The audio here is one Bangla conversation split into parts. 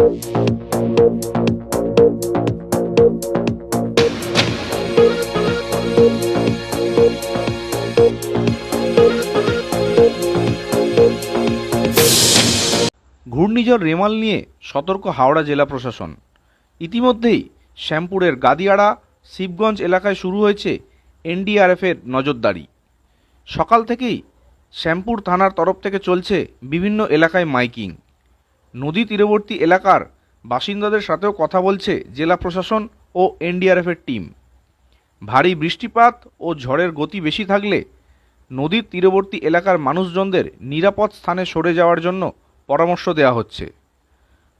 ঘূর্ণিঝড় রেমাল নিয়ে সতর্ক হাওড়া জেলা প্রশাসন। ইতিমধ্যেই শ্যামপুরের গাদিয়াড়া, শিবগঞ্জ এলাকায় শুরু হয়েছে এনডিআরএফের নজরদারি। সকাল থেকেই শ্যামপুর থানার তরফ থেকে চলছে বিভিন্ন এলাকায় মাইকিং। নদী তীরবর্তী এলাকার বাসিন্দাদের সাথেও কথা বলছে জেলা প্রশাসন ও এনডিআরএফের টিম। ভারী বৃষ্টিপাত ও ঝড়ের গতি বেশি থাকলে নদীর তীরবর্তী এলাকার মানুষজনদের নিরাপদ স্থানে সরে যাওয়ার জন্য পরামর্শ দেওয়া হচ্ছে।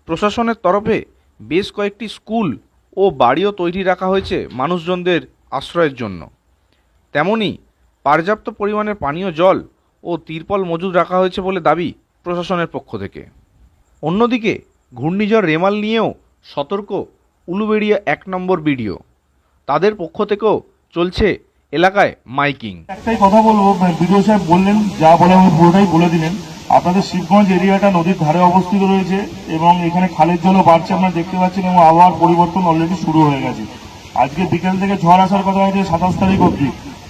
প্রশাসনের তরফে বেশ কয়েকটি স্কুল ও বাড়িও তৈরি রাখা হয়েছে মানুষজনদের আশ্রয়ের জন্য। তেমনি পর্যাপ্ত পরিমাণে পানীয় জল ও তিরপল মজুদ রাখা হয়েছে বলে দাবি প্রশাসনের পক্ষ থেকে। অন্যদিকে, ঘূর্ণিঝড় রেমাল নিয়েও সতর্ক উলুবেড়িয়া এক নম্বর বিডিও। তাদের পক্ষ থেকেও চলছে এলাকায় মাইকিং। একটাই কথা বলব, বিডিও সাহেব বললেন, যা বলে আমি পুরোটাই বলে দিলেন। আপনাদের শিবগঞ্জ এরিয়াটা নদীর ধারে অবস্থিত রয়েছে এবং এখানে খালের জলও বাড়ছে আপনারা দেখতে পাচ্ছেন এবং আবহাওয়ার পরিবর্তন অলরেডি শুরু হয়ে গেছে। আজকে বিকেল থেকে ঝড় আসার কথা হয়েছে সাতাশ তারিখ অবধি।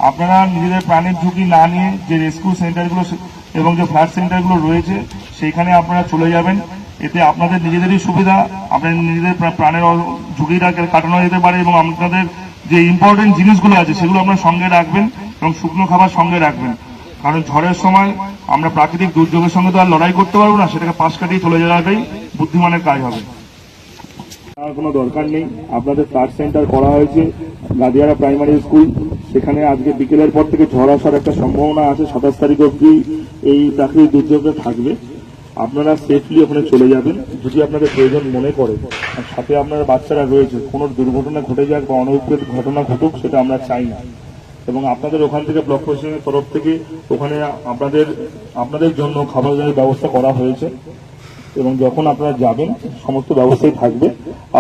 আপনারা নিজেদের প্রাণের ঝুঁকি না নিয়ে যে রেস্কিউ সেন্টারগুলো এবং যে ফ্ল্যাট সেন্টারগুলো রয়েছে সেইখানে আপনারা চলে যাবেন। এতে আপনাদের নিজেদেরই সুবিধা আপনার নিজেদের প্রা- প্রাণের ঝুঁকিটা কাটানো যেতে পারে এবং আপনাদের যে ইম্পর্টেন্ট জিনিসগুলো আছে সেগুলো আপনার সঙ্গে রাখবেন এবং শুকনো খাবার সঙ্গে রাখবেন। কারণ ঝড়ের সময় আমরা প্রাকৃতিক দুর্যোগের সঙ্গে তো আর লড়াই করতে পারব না, সেটাকে পাশ কাটিয়ে চলে যাওয়াটাই বুদ্ধিমানের কাজ হবে। আর কোনো দরকার নেই। আপনাদের ফ্ল্যাট সেন্টার করা হয়েছে, গাদিয়ারা প্রাইমারি স্কুল সেখানে আজকে বিকেলের পর থেকে ঝড় আসার একটা সম্ভাবনা আছে, সাতাশ তারিখ অবধি এই প্রাকৃতিক দুর্যোগটা থাকবে। আপনারা সেফলি ওখানে চলে যাবেন। যদি আপনাদের প্রয়োজন মনে করে, আর সাথে আপনার বাচ্চারা রয়েছে, কোনো দুর্ঘটনা ঘটে যাক বা অনৈক্যের ঘটনা ঘটুক, সেটা আমরা চাই না। এবং আপনাদের ওখান থেকে ব্লক প্রশাসনের তরফ থেকে ওখানে আপনাদের আপনাদের জন্য খাবার দাবারের ব্যবস্থা করা হয়েছে। এবং যখন আপনারা যাবেন, সমস্ত ব্যবস্থাই থাকবে।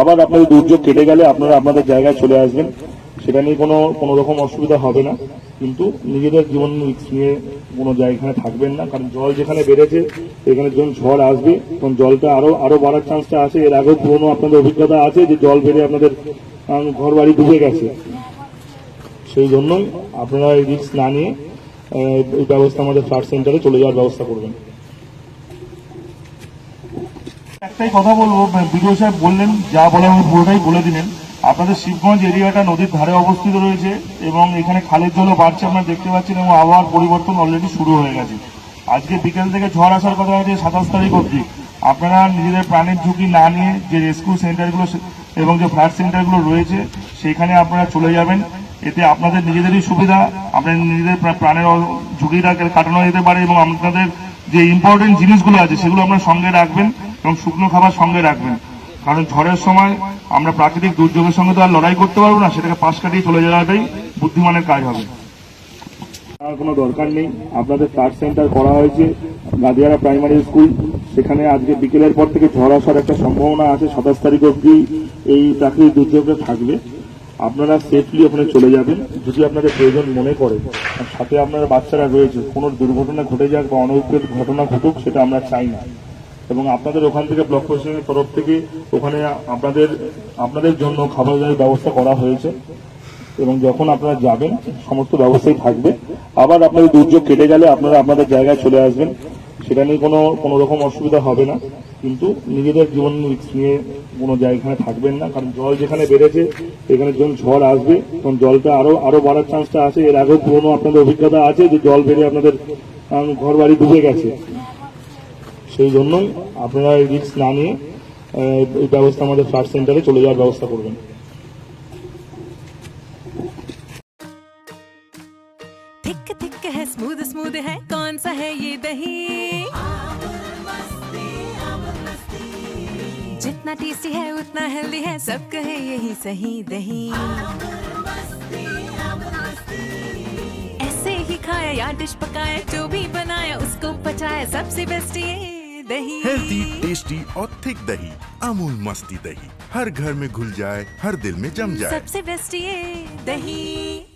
আবার আপনাদের দুর্যোগ কেটে গেলে আপনারা আপনাদের জায়গায় চলে আসবেন। সেটা নিয়ে কোনো কোনো রকম অসুবিধা হবে না। কিন্তু নিজেদের জীবন রিস্ক নিয়ে কোনো জায়গায় থাকবেন না, কারণ জল যেখানে বেড়েছে এখানে যখন ঝড় আসবে, তখন জলটা আরও আরও বাড়ার চান্সটা আছে। এর আগেও পুরোনো আপনাদের অভিজ্ঞতা আছে যে জল বেড়ে আপনাদের ঘর বাড়ি ডুবে গেছে। সেই জন্যই আপনারা এই রিস্ক না নিয়ে এই ব্যবস্থা আমাদের ফ্ল্যাট সেন্টারে চলে যাওয়ার ব্যবস্থা করবেন। একটাই কথা বলব, বিডিও সাহেব বললেন, যা বলে আমি পুরোটাই বলে দিলেন। আপনাদের শিবগঞ্জ এরিয়াটা নদীর ধারে অবস্থিত রয়েছে এবং এখানে খালের জলও বাড়ছে আপনারা দেখতে পাচ্ছেন এবং আবহাওয়ার পরিবর্তন অলরেডি শুরু হয়ে গেছে। আজকে বিকেল থেকে ঝড় আসার কথা হয়েছে সাতাশ তারিখ অবধি। আপনারা নিজেদের প্রাণের ঝুঁকি না নিয়ে যে রেস্কিউ সেন্টারগুলো এবং যে ফ্ল্যাট সেন্টারগুলো রয়েছে সেইখানে আপনারা চলে যাবেন। এতে আপনাদের নিজেদেরই সুবিধা আপনার নিজেদের প্রাণের ঝুঁকিটা কাটানো যেতে পারে এবং আপনাদের যে ইম্পর্টেন্ট জিনিসগুলো আছে, সেগুলো আপনারা সঙ্গে রাখবেন এবং শুকনো খাবার সঙ্গে রাখবেন। কারণ ঝড়ের সময় আমরা প্রাকৃতিক দুর্যোগের সঙ্গে তো আর লড়াই করতে পারব না, সেটাকে পাশ কাটিয়ে চলে যাওয়াটাই বুদ্ধিমানের কাজ হবে। আর কোনো দরকার নেই। আপনাদের ফ্ল্যাট সেন্টার করা হয়েছে, গাদিয়ারা প্রাইমারি স্কুল। সেখানে আজকে বিকেলের পর থেকে ঝড় আসার একটা সম্ভাবনা আছে, সাতাশ তারিখ অবধি এই প্রাকৃতিক দুর্যোগটা থাকবে। আপনারা সেফলি ওখানে চলে যাবেন, যদি আপনাদের প্রয়োজন মনে করে। সাথে আপনার বাচ্চারা রয়েছে, কোনো দুর্ঘটনা ঘটে যাক বা অনৈক্যের ঘটনা ঘটুক, সেটা আমরা চাই না। এবং আপনাদের ওখান থেকে ব্লক প্রশাসনের তরফ থেকে ওখানে আপনাদের আপনাদের জন্য খাবার দাবারের ব্যবস্থা করা হয়েছে। এবং যখন আপনারা যাবেন, সমস্ত ব্যবস্থাই থাকবে। আবার আপনাদের দুর্যোগ কেটে গেলে আপনারা আপনাদের জায়গায় চলে আসবেন। সেটা নিয়ে কোনো কোনো রকম অসুবিধা হবে না। কিন্তু নিজেদের জীবন নিয়ে কোনো জায়গায় থাকবেন না। কারণ জল যেখানে বেড়েছে এখানে যখন ঝড় আসবে, তখন জলটা আরও আরও বাড়ার চান্সটা আছে। এর আগেও পুরোনো আপনাদের অভিজ্ঞতা আছে যে জল বেড়ে আপনাদের ঘর বাড়ি ডুবে গেছে। সেই জন্যই আপনারা এই রিস্ক না নিয়ে আহ, এই ব্যবস্থা আমাদের ফ্ল্যাট সেন্টারে চলে যাওয়ার ব্যবস্থা করবেন थिक थिक है स्मूथ स्मूथ है कौन सा है ये दही जितना टेस्टी है उतना हेल्दी है सब कहे यही सही दही ऐसे ही खाया या डिश पकाया जो भी बनाया उसको पचाया सबसे बेस्ट ये दही। हेल्थी टेस्टी और थिक दही। अमूल मस्ती दही। हर घर में घुल जाए हर दिल में जम जाए। सबसे बेस्ट ये दही।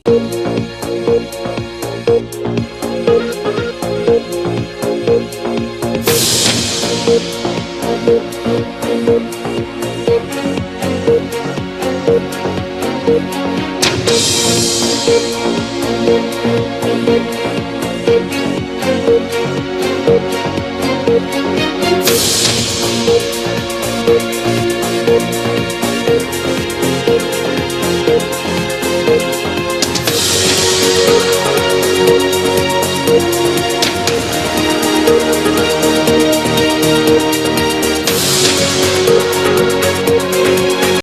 Thank